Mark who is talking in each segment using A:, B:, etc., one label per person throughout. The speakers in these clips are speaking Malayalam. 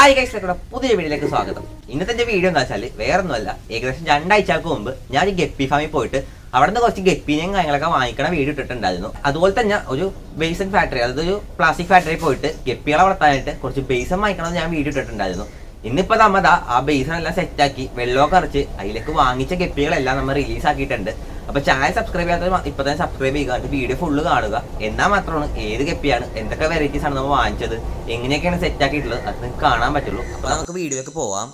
A: ഹായ് ഗൈസിലേക്കൂടെ പുതിയ വീഡിയോയിലേക്ക് സ്വാഗതം. ഇന്നത്തെ എന്റെ വീഡിയോ എന്താ വെച്ചാൽ വേറെ ഒന്നുമല്ല ഏകദേശം രണ്ടാഴ്ചകൾക്ക് മുമ്പ് ഞാൻ ഒരു ഗപ്പി ഫാമിൽ പോയിട്ട് അവിടെ നിന്ന് കുറച്ച് ഗപ്പിനെയും കാര്യങ്ങളൊക്കെ വാങ്ങിക്കണ വീഡിയോ ഇട്ടിട്ടുണ്ടായിരുന്നു. അതുപോലെ തന്നെ ഒരു ബേസൻ ഫാക്ടറി അതായത് ഒരു പ്ലാസ്റ്റിക് ഫാക്ടറി പോയിട്ട് ഗപ്പികളെ വളർത്താനായിട്ട് കുറച്ച് ബേസൻ വാങ്ങിക്കണമെന്ന് ഞാൻ വീഡിയോ ഇട്ടിട്ടുണ്ടായിരുന്നു. ഇന്നിപ്പോൾ നമ്മൾ ആ ബേസൺ എല്ലാം സെറ്റാക്കി വെള്ളമൊക്കെ അറിച്ച് അതിലേക്ക് വാങ്ങിച്ച ഗപ്പികളെല്ലാം നമ്മൾ റിലീസ് അപ്പൊ ചാനൽ സബ്സ്ക്രൈബ് ചെയ്യാത്ത ഇപ്പൊ തന്നെ സബ്സ്ക്രൈബ് ചെയ്യുക. വീഡിയോ ഫുള്ള് കാണുക. എന്നാൽ മാത്രമാണ് ഏത് കെപ്പിയാണ് എന്തൊക്കെ വെറൈറ്റീസ് ആണ് നമ്മൾ വാങ്ങിച്ചത് എങ്ങനെയൊക്കെയാണ് സെറ്റ് ആക്കിയിട്ടുള്ളത് അത് നിങ്ങൾക്ക് കാണാൻ പറ്റുള്ളൂ. അപ്പൊ നമുക്ക് വീഡിയോക്ക് പോവാം.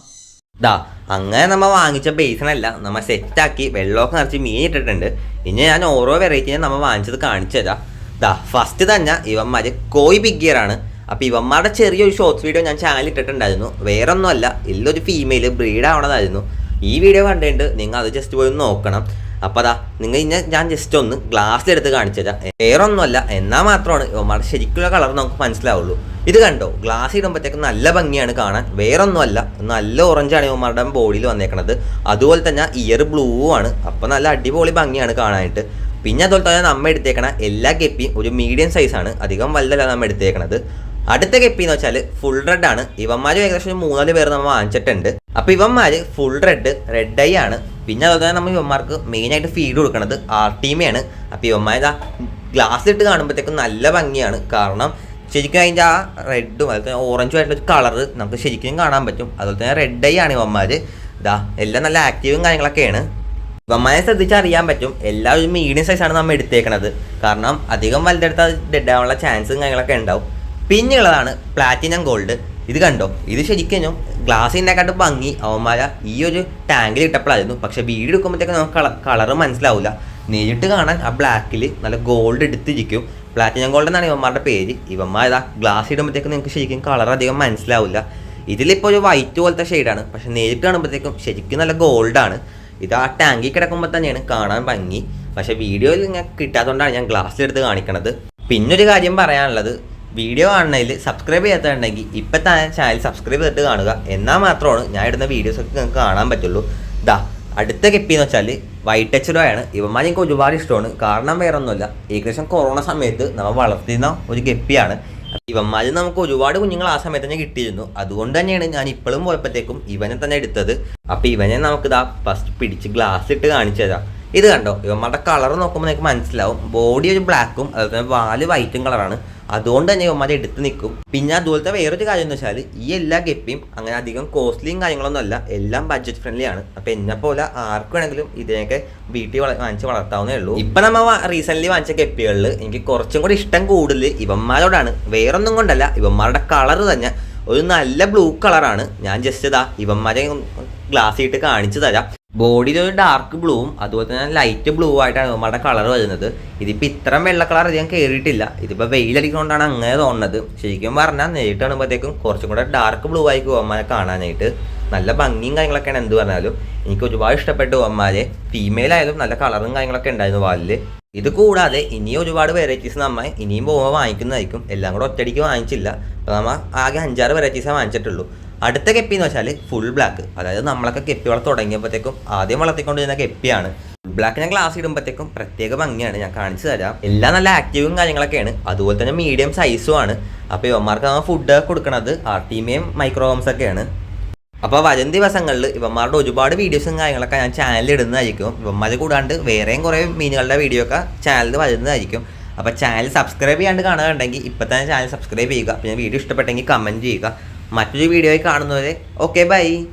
A: ദാ അങ്ങനെ നമ്മൾ വാങ്ങിച്ച ബേസിനല്ല നമ്മൾ സെറ്റാക്കി വെള്ളമൊക്കെ നിറച്ച് മീൻ ഇട്ടിട്ടുണ്ട്. ഇനി ഞാൻ ഓരോ വെറൈറ്റിയും നമ്മൾ വാങ്ങിച്ചത് കാണിച്ചു തരാം. ദാ ഫസ്റ്റ് തന്നെ ഇവന്മാര് കോയി ബിഗ് ഗിയർ ആണ്. അപ്പൊ ഇവന്മാരുടെ ചെറിയൊരു ഷോർട്സ് വീഡിയോ ഞാൻ ചാനലിൽ ഇട്ടിട്ടുണ്ടായിരുന്നു. വേറെ ഒന്നുമല്ല ഇല്ലൊരു ഫീമെയിൽ ബ്രീഡ് ആവണതായിരുന്നു. ഈ വീഡിയോ കണ്ടിട്ട് നിങ്ങൾ അത് ജസ്റ്റ് പോയി നോക്കണം. അപ്പോൾ അതാ നിങ്ങൾ ഇന്നെ ഞാൻ ജസ്റ്റ് ഒന്ന് ഗ്ലാസ്സിലെടുത്ത് കാണിച്ചു തരാം. വേറൊന്നുമല്ല എന്നാൽ മാത്രമാണ് ഇവന്മാരുടെ ശരിക്കുള്ള കളർ നമുക്ക് മനസ്സിലാവുള്ളൂ. ഇത് കണ്ടോ ഗ്ലാസ് ഇടുമ്പോഴത്തേക്ക് നല്ല ഭംഗിയാണ് കാണാൻ. വേറൊന്നുമല്ല നല്ല ഓറഞ്ചാണ് ഇവന്മാരുടെ ബോഡിയിൽ വന്നേക്കണത്. അതുപോലെ തന്നെ ഇയർ ബ്ലൂ ആണ്. അപ്പോൾ നല്ല അടിപൊളി ഭംഗിയാണ് കാണാനായിട്ട്. പിന്നെ അതുപോലെ തന്നെ നമ്മൾ എടുത്തേക്കണ എല്ലാ കെപ്പിയും ഒരു മീഡിയം സൈസാണ് അധികം വലുതല്ല നമ്മൾ എടുത്തേക്കണത്. അടുത്ത കെപ്പി എന്ന് വെച്ചാൽ ഫുൾ റെഡ് ആണ്. ഇവന്മാരും ഏകദേശം മൂന്നാൽ പേർ നമ്മൾ വാങ്ങിച്ചിട്ടുണ്ട്. അപ്പോൾ ഇവന്മാര് ഫുൾ റെഡ് റെഡ് ഐ ആണ്. പിന്നെ അതുപോലെ നമ്മൾ ഇവന്മാർക്ക് മെയിനായിട്ട് ഫീഡ് കൊടുക്കുന്നത് ആർ ടീമയാണ് യുവന്മാർ ഇവന്മാർ ഗ്ലാസ് ഇട്ട് കാണുമ്പോഴത്തേക്കും നല്ല ഭംഗിയാണ്. കാരണം ശരിക്കും അതിന്റെ ആ റെഡും അതുപോലെ തന്നെ ഓറഞ്ചും ആയിട്ടുള്ള ഒരു കളറ് നമുക്ക് ശരിക്കും കാണാൻ പറ്റും. അതുപോലെ തന്നെ റെഡ് ഐ ആണ് യുവന്മാർ ഇതാ എല്ലാം നല്ല ആക്റ്റീവും കാര്യങ്ങളൊക്കെയാണ്. ഇവന്മാരെ ശ്രദ്ധിച്ചാൽ അറിയാൻ പറ്റും. എല്ലാവരും മീഡിയം സൈസാണ് നമ്മൾ എടുത്തേക്കണത്. കാരണം അധികം വലുതെടുത്താൽ ഡെഡ് ആവാനുള്ള ചാൻസും കാര്യങ്ങളൊക്കെ ഉണ്ടാവും. പിന്നെയുള്ളതാണ് പ്ലാറ്റിനം ഗോൾഡ് ഇത് കണ്ടോ? ഇത് ശരിക്കും ഗ്ലാസിനെക്കാട്ട് ഭംഗി. അവന്മാര ഈ ഒരു ടാങ്കിൽ ഇട്ടപ്പോഴായിരുന്നു. പക്ഷെ വീട് എടുക്കുമ്പോഴത്തേക്ക് നമുക്ക് കളർ മനസ്സിലാവില്ല നേരിട്ട് കാണാൻ ആ ബ്ലാക്കിൽ നല്ല ഗോൾഡ് എടുത്തിരിക്കും പ്ലാറ്റിനം ഗോൾഡ് എന്നാണ് ഇവന്മാരുടെ പേര്. ഇവന്മാർ ഇതാ ഗ്ലാസ് ഇടുമ്പോഴത്തേക്കും നിങ്ങൾക്ക് ശരിക്കും കളർ അധികം മനസ്സിലാവില്ല ഇതിലിപ്പോൾ ഒരു വൈറ്റ് പോലത്തെ ഷെയ്ഡാണ് പക്ഷെ നേരിട്ട് കാണുമ്പോഴത്തേക്കും ശരിക്കും നല്ല ഗോൾഡാണ് ഇത് ആ ടാങ്കിൽ കിടക്കുമ്പോൾ തന്നെയാണ് കാണാൻ ഭംഗി. പക്ഷെ വീഡിയോയിൽ ഇങ്ങനെ കിട്ടാത്തതുകൊണ്ടാണ് ഞാൻ ഗ്ലാസ്സിലെടുത്ത് കാണിക്കണത്. പിന്നൊരു കാര്യം പറയാനുള്ളത്. വീഡിയോ കാണുന്നതിൽ സബ്സ്ക്രൈബ് ചെയ്യാത്തതുണ്ടെങ്കിൽ ഇപ്പം തന്നെ ചാനൽ സബ്സ്ക്രൈബ് ചെയ്തിട്ട് കാണുക. എന്നാൽ മാത്രമാണ് ഞാൻ ഇടുന്ന വീഡിയോസൊക്കെ നിങ്ങൾക്ക് കാണാൻ പറ്റുള്ളൂ. ദാ അടുത്ത കെപ്പി എന്ന് വെച്ചാൽ വൈറ്റ് ടച്ചറോയാണ് ഇവന്മാർ എനിക്ക് ഒരുപാട് ഇഷ്ടമാണ്. കാരണം വേറെ ഒന്നുമില്ല ഏകദേശം കൊറോണ സമയത്ത് നമ്മൾ വളർത്തിയിരുന്ന ഒരു ഗപ്പിയാണ് ഇവന്മാരിൽ നമുക്ക് ഒരുപാട് കുഞ്ഞുങ്ങൾ ആ സമയത്ത് തന്നെ കിട്ടിയിരുന്നു. അതുകൊണ്ട് തന്നെയാണ് ഞാൻ ഇപ്പോഴും പോയപ്പോഴത്തേക്കും ഇവനെ തന്നെ എടുത്തത്. അപ്പോൾ ഇവനെ നമുക്ക് ഇതാ ഫസ്റ്റ് പിടിച്ച് ഗ്ലാസ് ഇട്ട് കാണിച്ചു തരാം. ഇത് കണ്ടോ? ഇവന്മാരുടെ കളർ നോക്കുമ്പോൾ നിങ്ങൾക്ക് മനസ്സിലാവും. ബോഡി ഒരു ബ്ലാക്കും അതുപോലെ തന്നെ വാൽ വൈറ്റും കളറാണ് അതുകൊണ്ട് തന്നെ ഇവന്മാരെ എടുത്ത് നിൽക്കും പിന്നെ അതുപോലത്തെ വേറൊരു കാര്യം എന്ന് വെച്ചാൽ ഈ എല്ലാ ഗപ്പിയും അങ്ങനെ അധികം കോസ്റ്റ്ലിയും കാര്യങ്ങളൊന്നും അല്ല എല്ലാം ബഡ്ജറ്റ് ഫ്രണ്ട്ലി ആണ്. അപ്പൊ എന്നെ പോലെ ആർക്ക് വേണമെങ്കിലും ഇതിനൊക്കെ വീട്ടിൽ വാങ്ങിച്ച് വളർത്താവുന്നേ ഉള്ളൂ. ഇപ്പൊ നമ്മൾ റീസെന്റ് വാങ്ങിച്ച ഗപ്പികളിൽ എനിക്ക് കുറച്ചും കൂടി ഇഷ്ടം കൂടുതൽ ഇവന്മാരോടാണ്. വേറൊന്നും കൊണ്ടല്ല ഇവന്മാരുടെ കളർ തന്നെ. ഒരു നല്ല ബ്ലൂ കളറാണ് ഞാൻ ജസ്റ്റ് ഇതാ ഇവന്മാരെ ഗ്ലാസ് ഇട്ട് കാണിച്ചു തരാം. ബോഡിയിൽ ഒരു ഡാർക്ക് ബ്ലൂവും അതുപോലെ തന്നെ ലൈറ്റ് ബ്ലൂ ആയിട്ടാണ് നമ്മുടെ കളർ വരുന്നത്. ഇതിപ്പോൾ ഇത്രയും വെള്ള കളർ അധികം കയറിയിട്ടില്ല ഇതിപ്പോൾ വെയിലടിക്കുന്നതുകൊണ്ടാണ് അങ്ങനെ തോന്നുന്നത്. ശരിക്കും പറഞ്ഞാൽ നേരിട്ട് കാണുമ്പോഴത്തേക്കും കുറച്ചും കൂടെ ഡാർക്ക് ബ്ലൂ ആയിരിക്കും ഇവന്മാരെ കാണാനായിട്ട്. നല്ല ഭംഗിയും കാര്യങ്ങളൊക്കെയാണ് എന്ത് പറഞ്ഞാലും. എനിക്ക് ഒരുപാട് ഇഷ്ടപ്പെട്ടു ഇവന്മാരെ ഫീമെയിൽ ആയാലും നല്ല കളറും കാര്യങ്ങളൊക്കെ ഉണ്ടായിരുന്നു വാലിൽ. ഇത് കൂടാതെ ഇനിയും ഒരുപാട് വെറൈറ്റീസ് നമ്മൾ ഇനിയും പോകുമ്പോൾ വാങ്ങിക്കുന്നതായിരിക്കും. എല്ലാം കൂടെ ഒറ്റയടിക്ക് വാങ്ങിച്ചില്ല. അപ്പോൾ നമ്മൾ ആകെ അഞ്ചാറ് വെറൈറ്റീസേ വാങ്ങിച്ചിട്ടുള്ളൂ. അടുത്ത കെപ്പി എന്ന് വെച്ചാൽ ഫുൾ ബ്ലാക്ക് അതായത് നമ്മളൊക്കെ കെപ്പി വളർത്ത് തുടങ്ങിയപ്പോഴത്തേക്കും ആദ്യം വളർത്തിക്കൊണ്ടിരുന്ന കെപ്പിയാണ്. ബ്ലാക്ക് ഞാൻ ഗ്ലാസ് ഇടുമ്പോഴത്തേക്കും പ്രത്യേക ഭംഗിയാണ്. ഞാൻ കാണിച്ചു തരാം. എല്ലാം നല്ല ആക്റ്റീവും കാര്യങ്ങളൊക്കെയാണ്. അതുപോലെ തന്നെ മീഡിയം സൈസും ആണ്. അപ്പോൾ ഇവന്മാർക്ക് നമ്മൾ ഫുഡ് കൊടുക്കണത് ആർട്ടിമയും മൈക്രോഹോംസ് ഒക്കെയാണ്. അപ്പോൾ വരും ദിവസങ്ങളിൽ ഇവന്മാരുടെ ഒരുപാട് വീഡിയോസും കാര്യങ്ങളൊക്കെ ഞാൻ ചാനലിൽ ഇടുന്നതായിരിക്കും. ഇവന്മാർ കൂടാണ്ട് വേറെയും കുറേ മീനുകളുടെ വീഡിയോ ഒക്കെ ചാനലിൽ വരുന്നതായിരിക്കും. അപ്പോൾ ചാനൽ സബ്സ്ക്രൈബ് ചെയ്യാണ്ട് കാണുകയുണ്ടെങ്കിൽ ഇപ്പോൾ തന്നെ ചാനൽ സബ്സ്ക്രൈബ് ചെയ്യുക. പിന്നെ വീഡിയോ ഇഷ്ടപ്പെട്ടെങ്കിൽ കമന്റ് ചെയ്യുക. മറ്റൊരു വീഡിയോയിൽ കാണുന്നവരെ ഓക്കെ ബൈ.